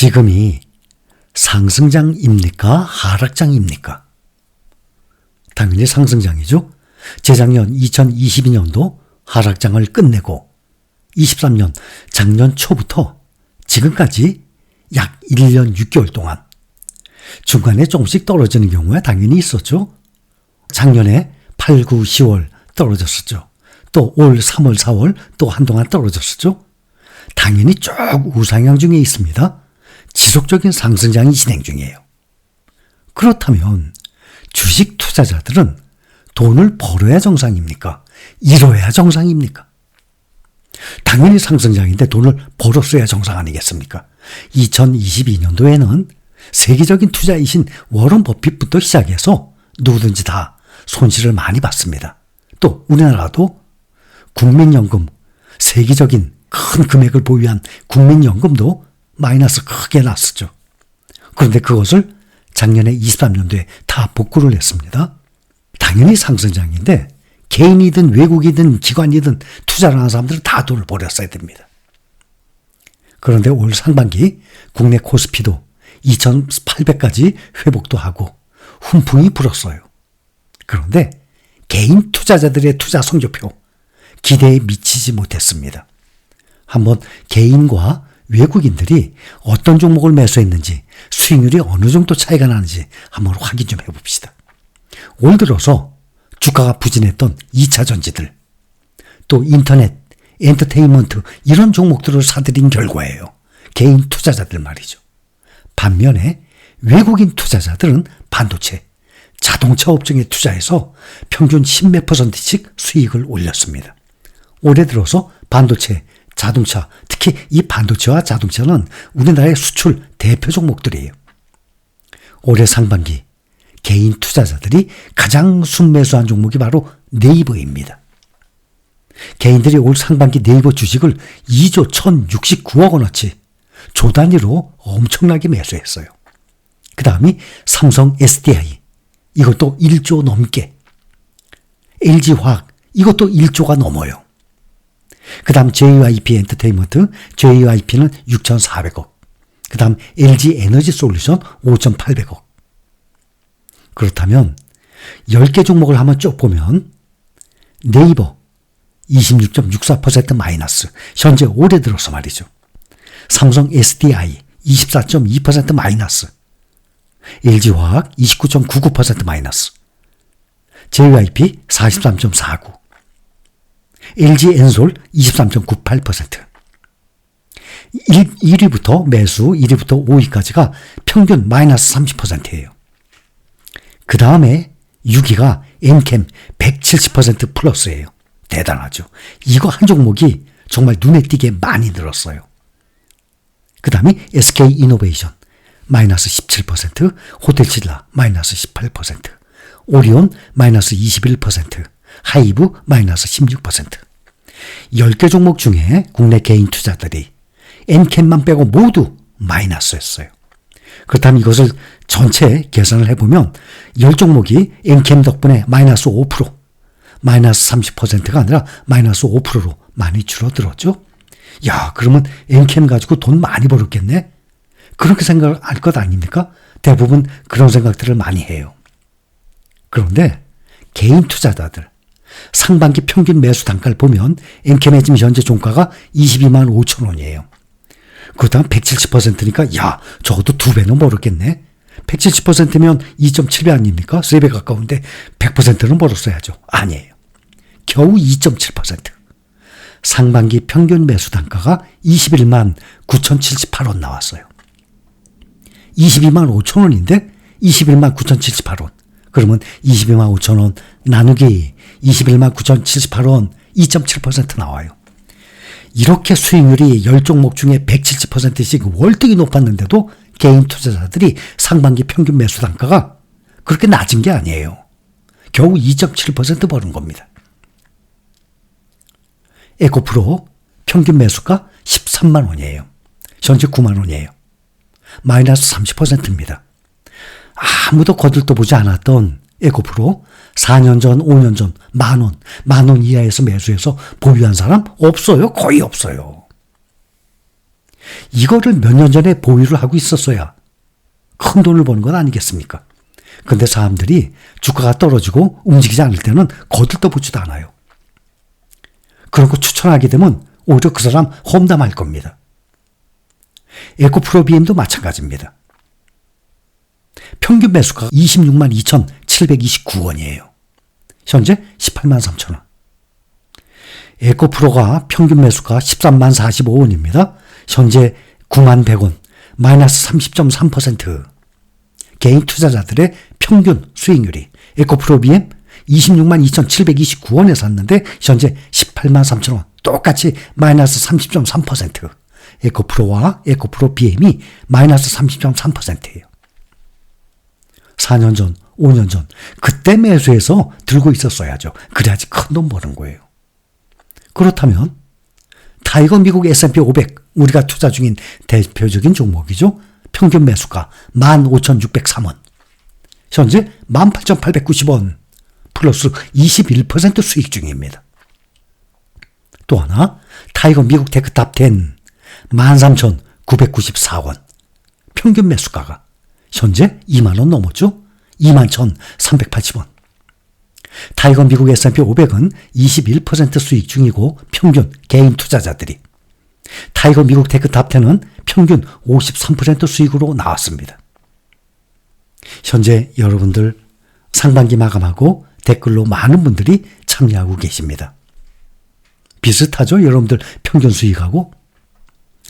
지금이 상승장입니까? 하락장입니까? 당연히 상승장이죠. 재작년 2022년도 하락장을 끝내고 23년 작년 초부터 지금까지 약 1년 6개월 동안 중간에 조금씩 떨어지는 경우가 당연히 있었죠. 작년에 8, 9, 10월 떨어졌었죠. 또 올 3월, 4월 또 한동안 떨어졌었죠. 당연히 쭉 우상향 중에 있습니다. 지속적인 상승장이 진행 중이에요. 그렇다면 주식 투자자들은 돈을 벌어야 정상입니까? 잃어야 정상입니까? 당연히 상승장인데 돈을 벌었어야 정상 아니겠습니까? 2022년도에는 세계적인 투자이신 워런 버핏부터 시작해서 누구든지 다 손실을 많이 봤습니다. 또 우리나라도 국민연금, 세계적인 큰 금액을 보유한 국민연금도 마이너스 크게 났었죠. 그런데 그것을 작년에 23년도에 다 복구를 했습니다. 당연히 상승장인데 개인이든 외국이든 기관이든 투자를 하는 사람들은 다 돈을 벌였어야 됩니다. 그런데 올 상반기 국내 코스피도 2800까지 회복도 하고 훈풍이 불었어요. 그런데 개인 투자자들의 투자 성적표 기대에 미치지 못했습니다. 한번 개인과 외국인들이 어떤 종목을 매수했는지 수익률이 어느 정도 차이가 나는지 한번 확인 좀 해봅시다. 올 들어서 주가가 부진했던 2차 전지들, 또 인터넷, 엔터테인먼트 이런 종목들을 사들인 결과예요. 개인 투자자들 말이죠. 반면에 외국인 투자자들은 반도체, 자동차 업종에 투자해서 평균 10몇 퍼센트씩 수익을 올렸습니다. 올해 들어서 반도체, 자동차, 특히 이 반도체와 자동차는 우리나라의 수출 대표 종목들이에요. 올해 상반기 개인 투자자들이 가장 순매수한 종목이 바로 네이버입니다. 개인들이 올 상반기 네이버 주식을 2조 1069억 원어치 조 단위로 엄청나게 매수했어요. 그 다음이 삼성 SDI 이것도 1조 넘게 LG화학 이것도 1조가 넘어요. 그 다음 JYP 엔터테인먼트 JYP는 6,400억. 그 다음 LG 에너지 솔루션 5,800억. 그렇다면 10개 종목을 한번 쭉 보면 네이버 26.64% 마이너스. 현재 올해 들어서 말이죠. 삼성 SDI 24.2% 마이너스. LG화학 29.99% 마이너스. JYP 43.49 LG엔솔 23.98% 1, 1위부터 매수 1위부터 5위까지가 평균 마이너스 30%예요. 그 다음에 6위가 엔캠 170% 플러스예요. 대단하죠. 이거 한 종목이 정말 눈에 띄게 많이 늘었어요. 그 다음이 SK 이노베이션 마이너스 17%, 호텔칠라 마이너스 18%, 오리온 마이너스 21%, 하이브 마이너스 16%. 10개 종목 중에 국내 개인 투자들이 엔캠만 빼고 모두 마이너스였어요. 그렇다면 이것을 전체 계산을 해보면 10종목이 엔캠 덕분에 마이너스 5%, 마이너스 30%가 아니라 마이너스 5%로 많이 줄어들었죠. 야, 그러면 엔캠 가지고 돈 많이 벌었겠네? 그렇게 생각을 할 것 아닙니까? 대부분 그런 생각들을 많이 해요. 그런데 개인 투자자들, 상반기 평균 매수 단가를 보면 엔캠의 지금 현재 종가가 22만 5천 원이에요. 그렇다면 170%니까 야 적어도 두 배는 벌었겠네. 170%면 2.7배 아닙니까? 3배 가까운데 100%는 벌었어야죠. 아니에요. 겨우 2.7%. 상반기 평균 매수 단가가 21만 9,078원 나왔어요. 22만 5천 원인데 21만 9,078원. 그러면 22만 5천 원 나누기 21만 9,078원 2.7% 나와요. 이렇게 수익률이 10종목 중에 170%씩 월등히 높았는데도 개인 투자자들이 상반기 평균 매수 단가가 그렇게 낮은 게 아니에요. 겨우 2.7% 버는 겁니다. 에코프로 평균 매수가 13만 원이에요. 현재 9만 원이에요. 마이너스 30%입니다. 아무도 거들떠 보지 않았던 에코프로 4년 전, 5년 전, 만 원, 만 원 이하에서 매수해서 보유한 사람 없어요. 거의 없어요. 이거를 몇 년 전에 보유를 하고 있었어야 큰 돈을 버는 건 아니겠습니까? 근데 사람들이 주가가 떨어지고 움직이지 않을 때는 거들떠 보지도 않아요. 그러고 추천하게 되면 오히려 그 사람 험담할 겁니다. 에코프로 BM도 마찬가지입니다. 평균 매수가 26만 2,729원이에요. 현재 18만 3천 원. 에코프로가 평균 매수가 13만 45원입니다. 현재 9만 100원, 마이너스 30.3%. 개인 투자자들의 평균 수익률이 에코프로 BM 26만 2,729원에 샀는데 현재 18만 3천 원. 똑같이 마이너스 30.3%. 에코프로와 에코프로 BM이 마이너스 30.3%예요. 4년 전, 5년 전, 그때 매수해서 들고 있었어야죠. 그래야지 큰 돈 버는 거예요. 그렇다면, 타이거 미국 S&P 500, 우리가 투자 중인 대표적인 종목이죠. 평균 매수가 15,603원. 현재 18,890원. 플러스 21% 수익 중입니다. 또 하나, 타이거 미국 테크탑 10, 13,994원. 평균 매수가가 현재 2만원 넘었죠? 21,380원. 타이거 미국 S&P 500은 21% 수익 중이고 평균 개인 투자자들이 타이거 미국 테크 탑 10은 평균 53% 수익으로 나왔습니다. 현재 여러분들 상반기 마감하고 댓글로 많은 분들이 참여하고 계십니다. 비슷하죠? 여러분들 평균 수익하고?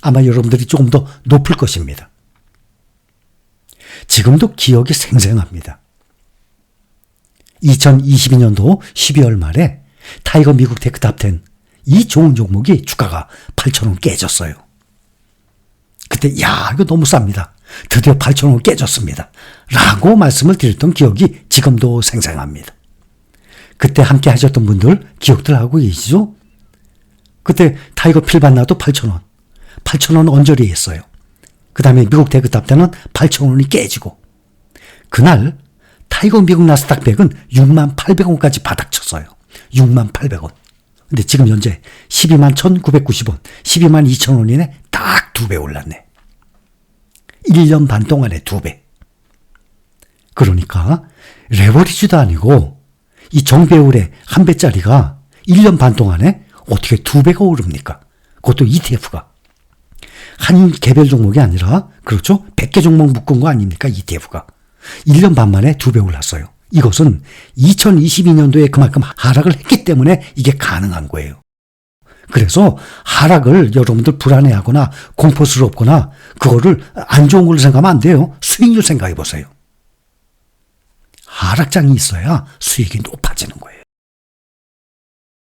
아마 여러분들이 조금 더 높을 것입니다. 지금도 기억이 생생합니다. 2022년도 12월 말에 타이거 미국 테크탑 10, 이 좋은 종목이 주가가 8천원 깨졌어요. 그때, 야, 이거 너무 쌉니다. 드디어 8천원 깨졌습니다. 라고 말씀을 드렸던 기억이 지금도 생생합니다. 그때 함께 하셨던 분들 기억들 하고 계시죠? 그때 타이거 필반 나도 8천원. 8천원 언저리 했어요. 그 다음에 미국 대그탑 때는 8천 원이 깨지고. 그날 타이거 미국 나스닥 100은 6만 800원까지 바닥쳤어요. 6만 800원. 근데 지금 현재 12만 1990원, 12만 2천원이네 딱 두 배 올랐네. 1년 반 동안에 두 배. 그러니까 레버리지도 아니고 이 정배울의 한 배짜리가 1년 반 동안에 어떻게 두 배가 오릅니까? 그것도 ETF가. 한 개별 종목이 아니라 그렇죠? 100개 종목 묶은 거 아닙니까? ETF가. 1년 반 만에 두 배 올랐어요. 이것은 2022년도에 그만큼 하락을 했기 때문에 이게 가능한 거예요. 그래서 하락을 여러분들 불안해하거나 공포스럽거나 그거를 안 좋은 걸로 생각하면 안 돼요. 수익률 생각해 보세요. 하락장이 있어야 수익이 높아지는 거예요.